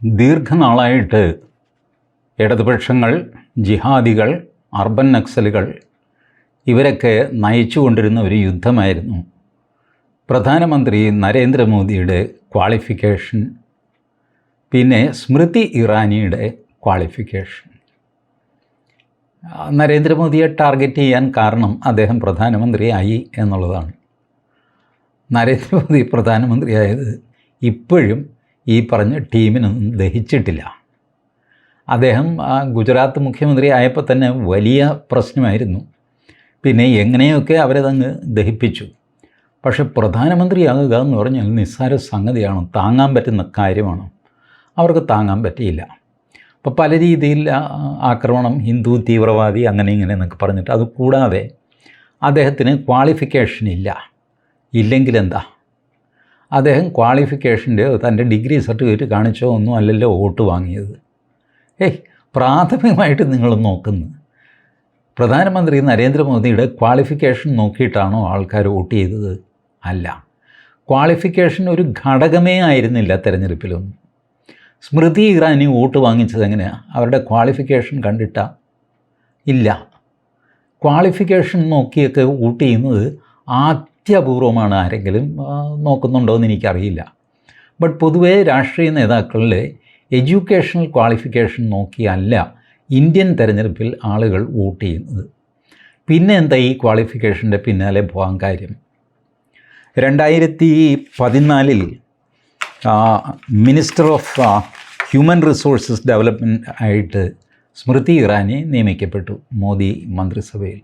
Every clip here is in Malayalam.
ദീർഘനാളായിട്ട് ഇടതുപക്ഷങ്ങൾ ജിഹാദികൾ അർബൻ നക്സലുകൾ ഇവരൊക്കെ നയിച്ചുകൊണ്ടിരുന്ന ഒരു യുദ്ധമായിരുന്നു. പ്രധാനമന്ത്രി നരേന്ദ്രമോദിയുടെ ക്വാളിഫിക്കേഷൻ പിന്നെ സ്മൃതി ഇറാനിയുടെ ക്വാളിഫിക്കേഷൻ നരേന്ദ്രമോദിയെ ടാർഗറ്റ് ചെയ്യാൻ കാരണം അദ്ദേഹം പ്രധാനമന്ത്രിയായി എന്നുള്ളതാണ്. നരേന്ദ്രമോദി പ്രധാനമന്ത്രിയായത് ഇപ്പോഴും ഈ പറഞ്ഞ ടീമിനൊന്നും ദഹിച്ചിട്ടില്ല. അദ്ദേഹം ആ, ഗുജറാത്ത് മുഖ്യമന്ത്രി ആയപ്പോൾ തന്നെ വലിയ പ്രശ്നമായിരുന്നു. പിന്നെ എങ്ങനെയൊക്കെ അവരെ അവരതങ്ങ് ദഹിപ്പിച്ചു. പക്ഷെ പ്രധാനമന്ത്രിയാകുക എന്ന് പറഞ്ഞാൽ നിസ്സാര സംഗതിയാണ്. താങ്ങാൻ പറ്റുന്ന കാര്യമാണ്. അവർക്ക് താങ്ങാൻ പറ്റിയില്ല. അപ്പോൾ പല രീതിയിൽ ആക്രമണം ഹിന്ദു തീവ്രവാദി അങ്ങനെ ഇങ്ങനെ എന്നൊക്കെ പറഞ്ഞിട്ട് അത് കൂടാതെ അദ്ദേഹത്തിന് ക്വാളിഫിക്കേഷൻ ഇല്ല. ഇല്ലെങ്കിൽ എന്താ? അദ്ദേഹം ക്വാളിഫിക്കേഷന്റെ തന്റെ ഡിഗ്രി സർട്ടിഫിക്കറ്റ് കാണിച്ചോ ഒന്നും അല്ലല്ലോ വോട്ട് വാങ്ങിയത്. ഏയ് പ്രാഥമികമായിട്ട് നിങ്ങൾ നോക്കുന്നു. പ്രധാനമന്ത്രി നരേന്ദ്രമോദിയുടെ ക്വാളിഫിക്കേഷൻ നോക്കിയിട്ടാണോ ആൾക്കാർ വോട്ട് ചെയ്തത്? അല്ല. ക്വാളിഫിക്കേഷൻ ഒരു ഘടകമേ ആയിരുന്നില്ല തിരഞ്ഞെടുപ്പിലൊന്നും സ്മൃതി ഇറാനി വോട്ട് വാങ്ങിച്ചത് എങ്ങനെയാണ് അവരുടെ ക്വാളിഫിക്കേഷൻ കണ്ടിട്ട? ഇല്ല. ക്വാളിഫിക്കേഷൻ നോക്കിയൊക്കെ വോട്ട് ചെയ്യുന്നത് അത്യപൂർവമാണ് ആരെങ്കിലും നോക്കുന്നുണ്ടോ എന്ന് എനിക്കറിയില്ല. ബട്ട് പൊതുവേ രാഷ്ട്രീയ നേതാക്കളിലെ എഡ്യൂക്കേഷണൽ ക്വാളിഫിക്കേഷൻ നോക്കിയല്ല ഇന്ത്യൻ തെരഞ്ഞെടുപ്പിൽ ആളുകൾ വോട്ട് ചെയ്യുന്നത്. പിന്നെ എന്താ ഈ ക്വാളിഫിക്കേഷന്റെ പിന്നാലെ പോകാൻ കാര്യം? രണ്ടായിരത്തി പതിനാലിൽ minister of human resources development ആയിട്ട് സ്മൃതി ഇറാനി നിയമിക്കപ്പെട്ടു മോദി മന്ത്രിസഭയിൽ.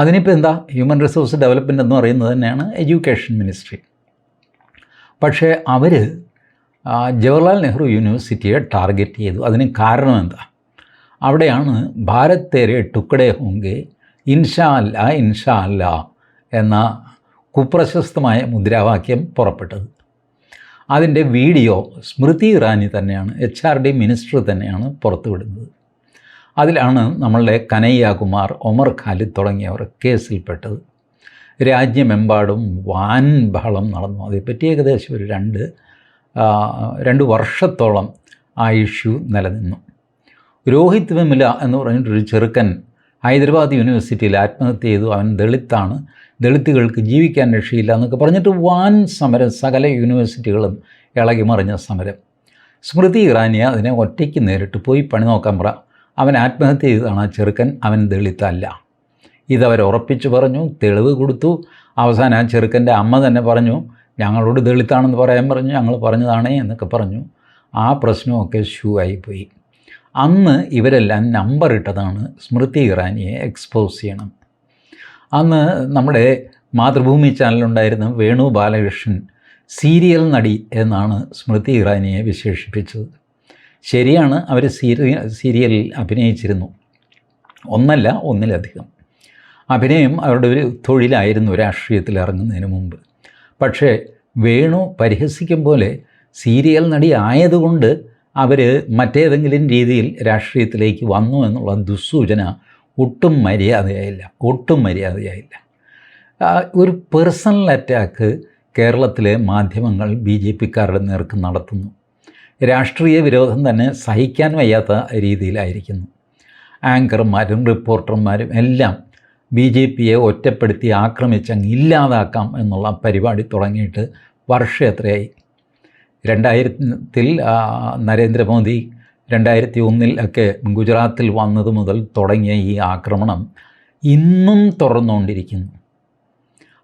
അതിനിപ്പോൾ എന്താ? ഹ്യൂമൻ റിസോഴ്സ് ഡെവലപ്മെന്റ് എന്ന് പറയുന്നത് തന്നെയാണ് എഡ്യൂക്കേഷൻ മിനിസ്ട്രി പക്ഷേ അവർ ജവഹർലാൽ നെഹ്റു യൂണിവേഴ്സിറ്റിയെ ടാർഗറ്റ് ചെയ്തു. അതിന് കാരണം എന്താ? അവിടെയാണ് ഭാരത് തേരെ ടുക്കടേ ഹോങ്കെ ഇൻഷാ അല്ല ഇൻഷാ അല്ല എന്ന കുപ്രശസ്തമായ മുദ്രാവാക്യം പുറപ്പെട്ടത്. അതിന്റെ വീഡിയോ സ്മൃതി ഇറാനി തന്നെയാണ് എച്ച് ആർ ഡി മിനിസ്റ്റർ തന്നെയാണ് പുറത്തുവിടുന്നത്. അതിലാണ് നമ്മളുടെ കനയ്യകുമാർ ഒമർ ഖാലിദ് തുടങ്ങിയവർ കേസിൽപ്പെട്ടത്. രാജ്യമെമ്പാടും വാൻ ബഹളം നടന്നു. അതേപ്പറ്റി ഏകദേശം ഒരു രണ്ട് രണ്ട് വർഷത്തോളം ആ ഇഷ്യൂ നിലനിന്നു. രോഹിത് വിമില എന്ന് പറഞ്ഞിട്ടൊരു ചെറുക്കൻ ഹൈദരാബാദ് യൂണിവേഴ്സിറ്റിയിൽ ആത്മഹത്യ ചെയ്തു. അവൻ ദളിത്താണ്. ദളിത്തുകൾക്ക് ജീവിക്കാൻ രക്ഷയില്ല എന്നൊക്കെ പറഞ്ഞിട്ട് വാൻ സമരം സകല യൂണിവേഴ്സിറ്റികളും ഇളകി മറിഞ്ഞ സമരം. സ്മൃതി ഇറാനിയ അതിനെ ഒറ്റയ്ക്ക് നേരിട്ട് പോയി പണി നോക്കാൻ പറ. അവൻ ആത്മഹത്യ ചെയ്തതാണ് ആ ചെറുക്കൻ അവൻ ദളിതല്ല. ഇതവർ ഉറപ്പിച്ചു പറഞ്ഞു തെളിവ് കൊടുത്തു. അവസാനം ആ ചെറുക്കന്റെ അമ്മ തന്നെ പറഞ്ഞു ഞങ്ങളോട് ദളിതാണെന്ന് പറയാൻ പറഞ്ഞു ഞങ്ങൾ പറഞ്ഞതാണേ എന്നൊക്കെ പറഞ്ഞു. ആ പ്രശ്നമൊക്കെ ഷൂ ആയിപ്പോയി അന്ന് ഇവരെല്ലാം നമ്പർ ഇട്ടതാണ് സ്മൃതി ഇറാനിയെ എക്സ്പോസ് ചെയ്യണം. അന്ന് നമ്മുടെ മാതൃഭൂമി ചാനലുണ്ടായിരുന്ന വേണു ബാലകൃഷ്ണൻ സീരിയൽ നടി എന്നാണ് സ്മൃതി ഇറാനിയെ വിശേഷിപ്പിച്ചത്. ശരിയാണ് അവർ സീരിയ സീരിയലിൽ അഭിനയിച്ചിരുന്നു. ഒന്നല്ല ഒന്നിലധികം. അഭിനയം അവരുടെ ഒരു തൊഴിലായിരുന്നു രാഷ്ട്രീയത്തിൽ ഇറങ്ങുന്നതിന് മുമ്പ്. പക്ഷേ വേണു പരിഹസിക്കും പോലെ സീരിയൽ നടി ആയതുകൊണ്ട് അവർ മറ്റേതെങ്കിലും രീതിയിൽ രാഷ്ട്രീയത്തിലേക്ക് വന്നു എന്നുള്ള ദുസ്സൂചന ഒട്ടും മര്യാദയായില്ല ഒട്ടും മര്യാദയായില്ല. ഒരു പേഴ്സണൽ അറ്റാക്ക് കേരളത്തിലെ മാധ്യമങ്ങൾ ബി ജെ പിക്കാരുടെ നേർക്ക് നടത്തുന്നു. രാഷ്ട്രീയ വിരോധം തന്നെ സഹിക്കാൻ വയ്യാത്ത രീതിയിലായിരിക്കുന്നു. ആങ്കർമാരും റിപ്പോർട്ടർമാരും എല്ലാം ബി ജെ പിയെ ഒറ്റപ്പെടുത്തി ആക്രമിച്ചങ്ങ് ഇല്ലാതാക്കാം എന്നുള്ള പരിപാടി തുടങ്ങിയിട്ട് വർഷം എത്രയായി രണ്ടായിരത്തിൽ നരേന്ദ്രമോദി രണ്ടായിരത്തി ഒന്നിൽ ഒക്കെ ഗുജറാത്തിൽ വന്നത് മുതൽ തുടങ്ങിയ ഈ ആക്രമണം ഇന്നും തുറന്നുകൊണ്ടിരിക്കുന്നു.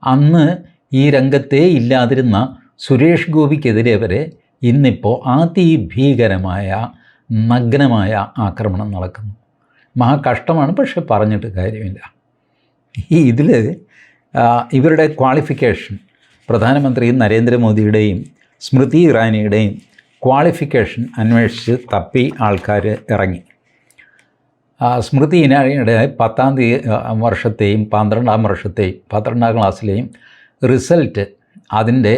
അന്ന് ഈ രംഗത്തെ ഇല്ലാതിരുന്ന സുരേഷ് ഗോപിക്കെതിരെ വരെ ഇന്നിപ്പോൾ അതിഭീകരമായ നഗ്നമായ ആക്രമണം നടക്കുന്നു. മഹാകഷ്ടമാണ് പക്ഷെ പറഞ്ഞിട്ട് കാര്യമില്ല. ഈ ഇതിൽ ഇവരുടെ ക്വാളിഫിക്കേഷൻ പ്രധാനമന്ത്രി നരേന്ദ്രമോദിയുടെയും സ്മൃതി ഇറാനിയുടെയും ക്വാളിഫിക്കേഷൻ അന്വേഷിച്ച് തപ്പി ആൾക്കാർ ഇറങ്ങി. സ്മൃതി ഇറാനിയുടെ പത്താം തീയതി വർഷത്തെയും പന്ത്രണ്ടാം വർഷത്തെയും പന്ത്രണ്ടാം ക്ലാസ്സിലെയും റിസൾട്ട് അതിന്റെ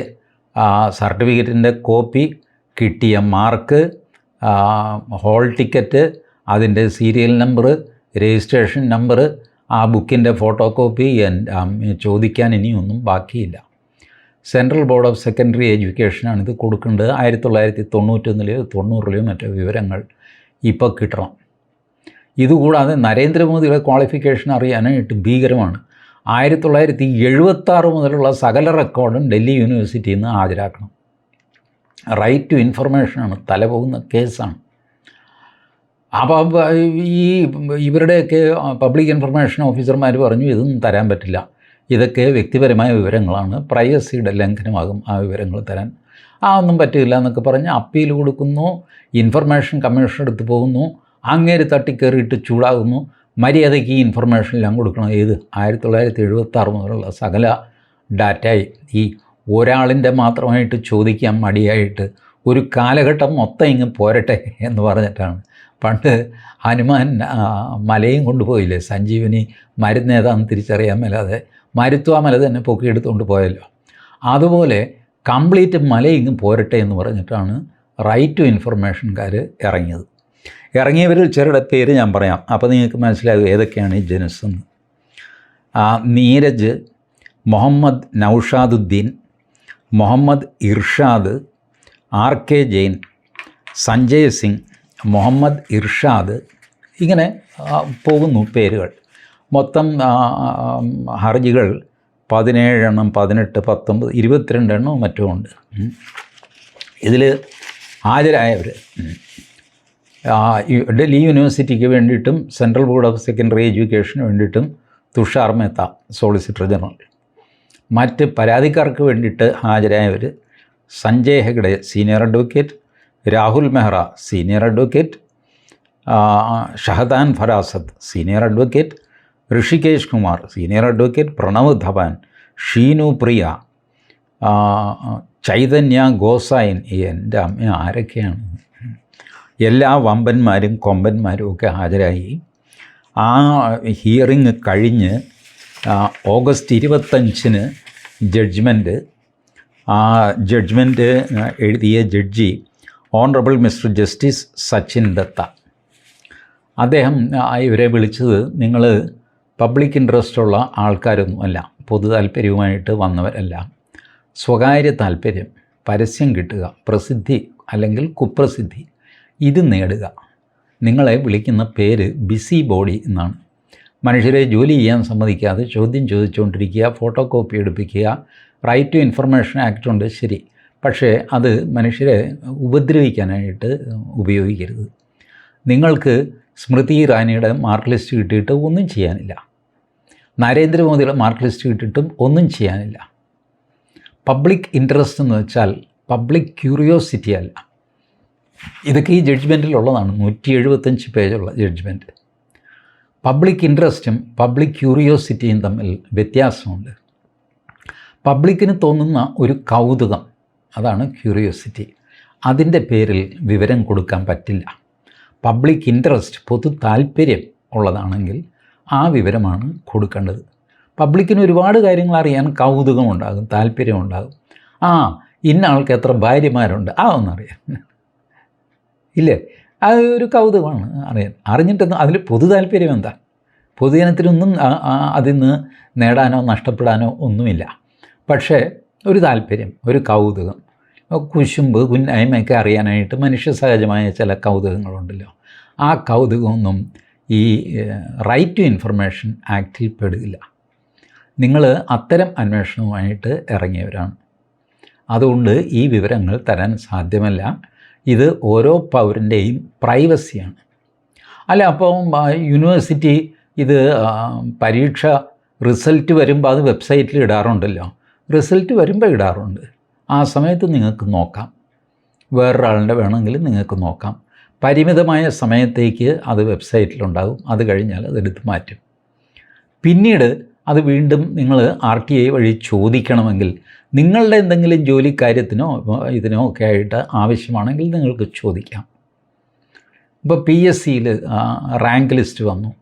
സർട്ടിഫിക്കറ്റിന്റെ കോപ്പി കിട്ടിയ മാർക്ക് ഹോൾ ടിക്കറ്റ് അതിന്റെ സീരിയൽ നമ്പർ രജിസ്ട്രേഷൻ നമ്പർ ആ ബുക്കിന്റെ ഫോട്ടോ കോപ്പി ചോദിക്കാൻ ഇനിയൊന്നും ബാക്കിയില്ല. സെൻട്രൽ ബോർഡ് ഓഫ് സെക്കൻഡറി എഡ്യൂക്കേഷനാണ് ഇത് കൊടുക്കേണ്ടത്. ആയിരത്തി തൊള്ളായിരത്തി തൊണ്ണൂറ്റൊന്നിലെയോ തൊണ്ണൂറിലെയോ മറ്റോ വിവരങ്ങൾ ഇപ്പോൾ കിട്ടണം. ഇതുകൂടാതെ നരേന്ദ്രമോദിയുടെ ക്വാളിഫിക്കേഷൻ അറിയാനായിട്ട് ഭീകരമാണ്. ആയിരത്തി തൊള്ളായിരത്തി എഴുപത്താറ് മുതലുള്ള സകല റെക്കോർഡും ഡൽഹി യൂണിവേഴ്സിറ്റിയിൽ നിന്ന് ഹാജരാക്കണം. റൈറ്റ് ടു ഇൻഫർമേഷനാണ് തലപോകുന്ന കേസാണ്. അപ്പോൾ ഈ ഇവരുടെയൊക്കെ പബ്ലിക് ഇൻഫർമേഷൻ ഓഫീസർമാർ പറഞ്ഞു ഇതൊന്നും തരാൻ പറ്റില്ല. ഇതൊക്കെ വ്യക്തിപരമായ വിവരങ്ങളാണ്. പ്രൈവസിയുടെ ലംഘനമാകും ആ വിവരങ്ങൾ തരാൻ. ആ ഒന്നും പറ്റില്ല എന്നൊക്കെ പറഞ്ഞ് അപ്പീൽ കൊടുക്കുന്നു. ഇൻഫർമേഷൻ കമ്മീഷൻ എടുത്ത് പോകുന്നു. അങ്ങേര് തട്ടിക്കയറിയിട്ട് ചൂടാകുന്നു. മര്യാദയ്ക്ക് ഈ ഇൻഫർമേഷൻ എല്ലാം കൊടുക്കണം. ഏത്? ആയിരത്തി തൊള്ളായിരത്തി എഴുപത്താറ് മുതലുള്ള സകല ഡാറ്റയും ഈ ഒരാളിന്റെ മാത്രമായിട്ട് ചോദിക്കാൻ മടിയായിട്ട് ഒരു കാലഘട്ടം മൊത്തം ഇങ്ങ് പോരട്ടെ എന്ന് പറഞ്ഞിട്ടാണ്. പണ്ട് ഹനുമാൻ മലയും കൊണ്ടുപോയില്ലേ? സഞ്ജീവനി മരുന്നേതാന്ന് തിരിച്ചറിയാൻ മേലാതെ മരുത്വ മല തന്നെ പൊക്കിയെടുത്തുകൊണ്ട് പോയല്ലോ. അതുപോലെ കംപ്ലീറ്റ് മല ഇങ്ങ് പോരട്ടെ എന്ന് പറഞ്ഞിട്ടാണ് റൈറ്റ് ടു ഇൻഫർമേഷൻകാർ ഇറങ്ങിയത്. ഇറങ്ങിയവരിൽ ചിലരുടെ പേര് ഞാൻ പറയാം. അപ്പോൾ നിങ്ങൾക്ക് മനസ്സിലാകും ഏതൊക്കെയാണ് ഈ ജനസ് എന്ന്? നീരജ് മുഹമ്മദ് നൗഷാദുദ്ദീൻ മുഹമ്മദ് ഇർഷാദ് ആർ കെ ജെയിൻ സഞ്ജയ് സിംഗ് മുഹമ്മദ് ഇർഷാദ് ഇങ്ങനെ പോകുന്നു പേരുകൾ. മൊത്തം ഹർജികൾ പതിനേഴെണ്ണം പതിനെട്ട് പത്തൊമ്പത് ഇരുപത്തിരണ്ടെണ്ണവും മറ്റും ഉണ്ട്. ഇതിൽ ഹാജരായവർ ഡൽഹി യൂണിവേഴ്സിറ്റിക്ക് വേണ്ടിയിട്ടും സെൻട്രൽ ബോർഡ് ഓഫ് സെക്കൻഡറി എഡ്യൂക്കേഷന് വേണ്ടിയിട്ടും തുഷാർ മേത്ത സോളിസിറ്റർ ജനറൽ. മറ്റ് പരാതിക്കാർക്ക് വേണ്ടിയിട്ട് ഹാജരായവർ Sanjay Hegde senior advocate Rahul Mehra senior advocate Shadan Farasat senior advocate Rishikesh Kumar senior advocate Pranav Dhawan Sheenu Priya Chaitanya Gosain ഈ എന്റെ അമ്മ ആരൊക്കെയാണ്? എല്ലാ വമ്പന്മാരും കൊമ്പന്മാരും ഒക്കെ ഹാജരായി. ആ ഹിയറിങ് കഴിഞ്ഞ് ഓഗസ്റ്റ് ഇരുപത്തഞ്ചിന് ജഡ്ജ്മെന്റ് ആ ജഡ്ജ്മെന്റ് എഴുതിയ judge honourable mister justice Sachin Datta. അദ്ദേഹം ഇവരെ വിളിച്ചത് നിങ്ങൾ പബ്ലിക് ഇൻട്രസ്റ്റ് ഉള്ള ആൾക്കാരൊന്നുമല്ല പൊതു താല്പര്യവുമായിട്ട് വന്നവരല്ല. സ്വകാര്യ താല്പര്യം പരസ്യം കിട്ടുക പ്രസിദ്ധി അല്ലെങ്കിൽ കുപ്രസിദ്ധി. ഇത് നേടുക. നിങ്ങളെ വിളിക്കുന്ന പേര് ബിസി ബോഡി എന്നാണ്. മനുഷ്യരെ ജോലി ചെയ്യാൻ സമ്മതിക്കാതെ ചോദ്യം ചോദിച്ചുകൊണ്ടിരിക്കുക ഫോട്ടോ കോപ്പി എടുപ്പിക്കുക റൈറ്റ് ടു ഇൻഫർമേഷൻ ആക്ട് ഉണ്ട് ശരി. പക്ഷേ അത് മനുഷ്യരെ ഉപദ്രവിക്കാനായിട്ട് ഉപയോഗിക്കരുത്. നിങ്ങൾക്ക് സ്മൃതി ഇറാനിയുടെ മാർക്ക് ലിസ്റ്റ് കിട്ടിയിട്ട് ഒന്നും ചെയ്യാനില്ല. നരേന്ദ്രമോദിയുടെ മാർക്ക് ലിസ്റ്റ് കിട്ടിയിട്ടും ഒന്നും ചെയ്യാനില്ല. പബ്ലിക് ഇൻട്രസ്റ്റ് എന്ന് വെച്ചാൽ പബ്ലിക് ക്യൂരിയോസിറ്റി അല്ല. ഇതൊക്കെ ഈ ജഡ്ജ്മെന്റിലുള്ളതാണ് നൂറ്റി എഴുപത്തഞ്ച് പേജുള്ള ജഡ്ജ്മെന്റ് പബ്ലിക് ഇൻട്രസ്റ്റും പബ്ലിക് ക്യൂറിയോസിറ്റിയും തമ്മിൽ വ്യത്യാസമുണ്ട്. പബ്ലിക്കിന് തോന്നുന്ന ഒരു കൗതുകം അതാണ് ക്യൂറിയോസിറ്റി അതിന്റെ പേരിൽ വിവരം കൊടുക്കാൻ പറ്റില്ല. പബ്ലിക് ഇൻട്രസ്റ്റ് പൊതു താല്പര്യം ഉള്ളതാണെങ്കിൽ ആ വിവരമാണ് കൊടുക്കേണ്ടത്. പബ്ലിക്കിന് ഒരുപാട് കാര്യങ്ങൾ അറിയാൻ കൗതുകമുണ്ടാകും താല്പര്യമുണ്ടാകും. ആ ഇന്ന ആൾക്ക് എത്ര ഭാര്യമാരുണ്ട് ആ ഒന്നറിയാം. ഇല്ലേ? അത് ഒരു കൗതുകമാണ്. അറിയാൻ അറിഞ്ഞിട്ടൊന്നും അതിൽ പൊതു താല്പര്യം എന്താ? പൊതുജനത്തിനൊന്നും അതിൽ നിന്ന് നേടാനോ നഷ്ടപ്പെടാനോ ഒന്നുമില്ല. പക്ഷേ ഒരു താല്പര്യം ഒരു കൗതുകം. കുശുമ്പ് കുന്നായ്മയൊക്കെ അറിയാനായിട്ട് മനുഷ്യ സഹജമായ ചില കൗതുകങ്ങളുണ്ടല്ലോ. ആ കൗതുകമൊന്നും ഈ റൈറ്റ് ടു ഇൻഫർമേഷൻ ആക്റ്റിൽ പെടില്ല നിങ്ങൾ അത്തരം അന്വേഷണവുമായിട്ട് ഇറങ്ങിയവരാണ്. അതുകൊണ്ട് ഈ വിവരങ്ങൾ തരാൻ സാധ്യമല്ല. ഇത് ഓരോ പൗരന്റെയും പ്രൈവസിയാണ്. അല്ല അപ്പം യൂണിവേഴ്സിറ്റി ഇത് പരീക്ഷ റിസൾട്ട് വരുമ്പോൾ അത് വെബ്സൈറ്റിൽ ഇടാറുണ്ടല്ലോ. റിസൾട്ട് വരുമ്പോൾ ഇടാറുണ്ട്. ആ സമയത്ത് നിങ്ങൾക്ക് നോക്കാം. വേറൊരാളുടെ വേണമെങ്കിൽ നിങ്ങൾക്ക് നോക്കാം. പരിമിതമായ സമയത്തേക്ക് അത് വെബ്സൈറ്റിലുണ്ടാകും. അത് കഴിഞ്ഞാൽ അതെടുത്ത് മാറ്റും. പിന്നീട് അത് വീണ്ടും നിങ്ങൾ ആർ ടി ഐ വഴി ചോദിക്കണമെങ്കിൽ നിങ്ങളുടെ എന്തെങ്കിലും ജോലി കാര്യത്തിനോ ഇതിനോ ഒക്കെ ആയിട്ട് ആവശ്യമാണെങ്കിൽ നിങ്ങൾക്ക് ചോദിക്കാം. ഇപ്പോൾ പി എസ് സിയിൽ റാങ്ക് ലിസ്റ്റ് വന്നു.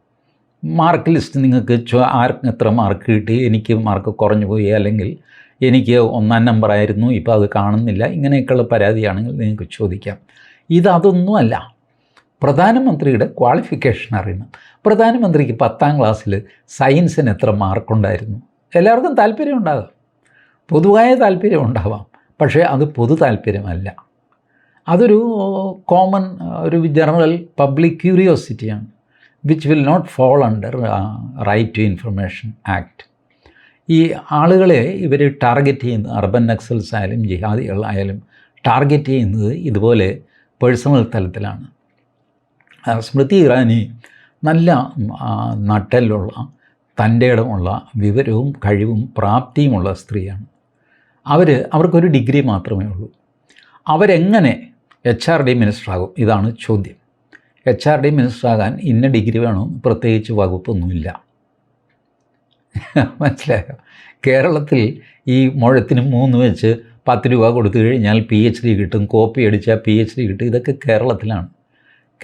മാർക്ക് ലിസ്റ്റ് നിങ്ങൾക്ക് ആർക്കും എത്ര മാർക്ക് കിട്ടി എനിക്ക് മാർക്ക് കുറഞ്ഞു പോയി അല്ലെങ്കിൽ എനിക്ക് ഒന്നാം നമ്പർ ആയിരുന്നു ഇപ്പോൾ അത് കാണുന്നില്ല ഇങ്ങനെയൊക്കെയുള്ള പരാതിയാണെങ്കിൽ നിങ്ങൾക്ക് ചോദിക്കാം. ഇതതൊന്നുമല്ല പ്രധാനമന്ത്രിയുടെ ക്വാളിഫിക്കേഷൻ അറിയണം. പ്രധാനമന്ത്രിക്ക് പത്താം ക്ലാസ്സിൽ സയൻസിന് എത്ര മാർക്കുണ്ടായിരുന്നു എല്ലാവർക്കും താല്പര്യം പൊതുവായ താല്പര്യം ഉണ്ടാവാം. പക്ഷേ അത് പൊതു താല്പര്യമല്ല. അതൊരു കോമൺ ഒരു general public ക്യൂരിയോസിറ്റിയാണ് which will not fall under right to information act ഈ ആളുകളെ ഇവർ ടാർഗറ്റ് ചെയ്യുന്ന അർബൻ നക്സൽസ് ആയാലും ജിഹാദികളായാലും ടാർഗറ്റ് ചെയ്യുന്നത് ഇതുപോലെ പേഴ്സണൽ തലത്തിലാണ്. സ്മൃതി ഇറാനി നല്ല നട്ടലുള്ള തന്റെ ഇടമുള്ള വിവരവും കഴിവും പ്രാപ്തിയുമുള്ള സ്ത്രീയാണ്. അവർ അവർക്കൊരു ഡിഗ്രി മാത്രമേ ഉള്ളൂ. അവരെങ്ങനെ എച്ച് ആർ ഡി മിനിസ്റ്ററാകും? ഇതാണ് ചോദ്യം. എച്ച് ആർ ഡി മിനിസ്റ്ററാകാൻ ഇന്ന ഡിഗ്രി വേണം? പ്രത്യേകിച്ച് വകുപ്പൊന്നുമില്ല. മനസ്സിലായോ? കേരളത്തിൽ ഈ മുഴത്തിന് മൂന്ന് വെച്ച് പത്ത് രൂപ കൊടുത്തു കഴിഞ്ഞാൽ പി എച്ച് ഡി കിട്ടും. കോപ്പി അടിച്ചാൽ പി എച്ച് ഡി കിട്ടും. ഇതൊക്കെ കേരളത്തിലാണ്.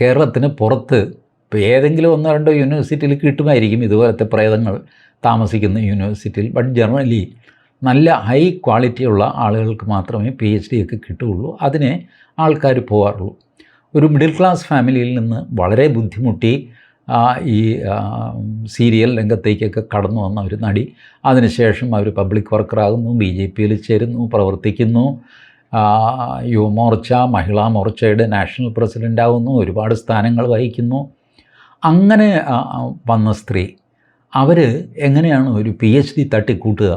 കേരളത്തിന് പുറത്ത് ഇപ്പോൾ ഏതെങ്കിലും ഒന്നോ രണ്ടോ യൂണിവേഴ്സിറ്റിയിൽ കിട്ടുമായിരിക്കും ഇതുപോലത്തെ പ്രേതങ്ങൾ താമസിക്കുന്ന യൂണിവേഴ്സിറ്റിയിൽ ബട്ട് ജനറലി നല്ല ഹൈ ക്വാളിറ്റിയുള്ള ആളുകൾക്ക് മാത്രമേ പി എച്ച് ഡി ഒക്കെ കിട്ടുകയുള്ളൂ. അതിനെ ആൾക്കാർ പോകാറുള്ളൂ ഒരു മിഡിൽ ക്ലാസ് ഫാമിലിയിൽ നിന്ന് വളരെ ബുദ്ധിമുട്ടി ഈ സീരിയൽ രംഗത്തേക്കൊക്കെ കടന്നു വന്ന ഒരു നടി. അതിനുശേഷം അവർ പബ്ലിക് വർക്കറാകുന്നു ബി ജെ പിയിൽ ചേരുന്നു പ്രവർത്തിക്കുന്നു. യുവമോർച്ച മഹിളാ മോർച്ചയുടെ നാഷണൽ പ്രസിഡന്റ് ആകുന്നു ഒരുപാട് സ്ഥാനങ്ങൾ വഹിക്കുന്നു. അങ്ങനെ വന്ന സ്ത്രീ. അവർ എങ്ങനെയാണ് ഒരു പി എച്ച് ഡി തട്ടിക്കൂട്ടുക?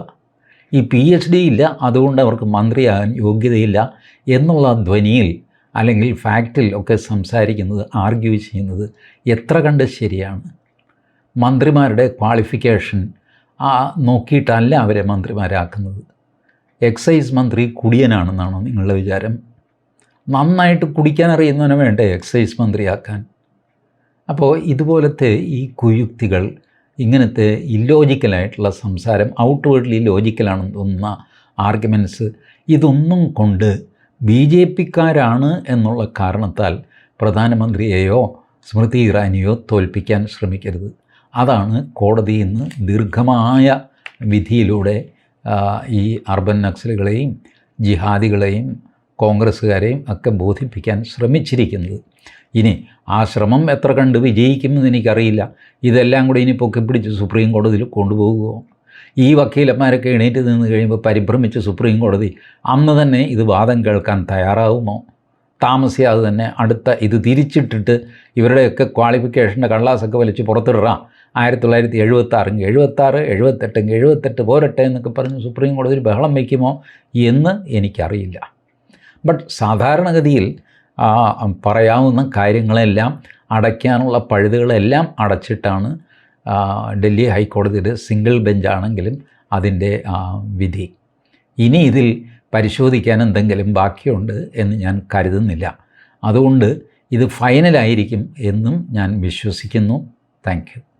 ഈ പി എച്ച് ഡി ഇല്ല അതുകൊണ്ട് അവർക്ക് മന്ത്രിയാകാൻ യോഗ്യതയില്ല എന്നുള്ള ധ്വനിയിൽ അല്ലെങ്കിൽ ഫാക്റ്റിൽ ഒക്കെ സംസാരിക്കുന്നത് ആർഗ്യൂ ചെയ്യുന്നത് എത്ര കണ്ട് ശരിയാണ്? മന്ത്രിമാരുടെ ക്വാളിഫിക്കേഷൻ ആ നോക്കിയിട്ടല്ല അവരെ മന്ത്രിമാരാക്കുന്നത്. എക്സൈസ് മന്ത്രി കുടിയനാണെന്നാണോ നിങ്ങളുടെ വിചാരം? നന്നായിട്ട് കുടിക്കാൻ അറിയുന്നവനെ വേണ്ടേ എക്സൈസ് മന്ത്രിയാക്കാൻ? അപ്പോൾ ഇതുപോലത്തെ ഈ കുയുക്തികൾ ഇങ്ങനത്തെ ഇല്ലോജിക്കലായിട്ടുള്ള സംസാരം ഔട്ട്വേർഡ്ലി ലോജിക്കലാണെന്ന് തോന്നുന്ന ആർഗ്യുമെന്റ്സ് ഇതൊന്നും കൊണ്ട് ബി ജെ പിക്കാരാണ് എന്നുള്ള കാരണത്താൽ പ്രധാനമന്ത്രിയെയോ സ്മൃതി ഇറാനിയോ തോൽപ്പിക്കാൻ ശ്രമിക്കരുത്. അതാണ് കോടതി ഇന്ന് ദീർഘമായ വിധിയിലൂടെ ഈ അർബൻ നക്സലുകളെയും ജിഹാദികളെയും കോൺഗ്രസ്സുകാരെയും ഒക്കെ ബോധിപ്പിക്കാൻ ശ്രമിച്ചിരിക്കുന്നത്. ഇനി ആ ശ്രമം എത്ര കണ്ട് വിജയിക്കുമെന്ന് എനിക്കറിയില്ല. ഇതെല്ലാം കൂടി ഇനി പൊക്കിപ്പിടിച്ച് സുപ്രീം കോടതിയിൽ കൊണ്ടുപോകുമോ ഈ വക്കീലന്മാരൊക്കെ എണീറ്റ് നിന്ന് കഴിയുമ്പോൾ പരിഭ്രമിച്ച് സുപ്രീം കോടതി അന്ന് തന്നെ ഇത് വാദം കേൾക്കാൻ തയ്യാറാവുമോ? താമസിയാതെ തന്നെ അടുത്ത ഇത് തിരിച്ചിട്ടിട്ട് ഇവരുടെയൊക്കെ ക്വാളിഫിക്കേഷന്റെ കള്ളാസൊക്കെ വലിച്ച് പുറത്തിടാം ആയിരത്തി തൊള്ളായിരത്തി എഴുപത്താറെങ്കിൽ എഴുപത്താറ് എഴുപത്തെട്ടെങ്കിൽ എഴുപത്തെട്ട് പോരട്ടെ എന്നൊക്കെ പറഞ്ഞ് സുപ്രീം കോടതിയിൽ ബഹളം വയ്ക്കുമോ എന്ന് എനിക്കറിയില്ല. ബട്ട് സാധാരണഗതിയിൽ പറയാവുന്ന കാര്യങ്ങളെല്ലാം അടയ്ക്കാനുള്ള പഴുതുകളെല്ലാം അടച്ചിട്ടാണ് ഡൽഹി ഹൈക്കോടതിയുടെ സിംഗിൾ ബെഞ്ചാണെങ്കിലും അതിന്റെ വിധി. ഇനി ഇതിൽ പരിശോധിക്കാൻ എന്തെങ്കിലും ബാക്കിയുണ്ട് എന്ന് ഞാൻ കരുതുന്നില്ല. അതുകൊണ്ട് ഇത് ഫൈനലായിരിക്കും എന്നും ഞാൻ വിശ്വസിക്കുന്നു. താങ്ക്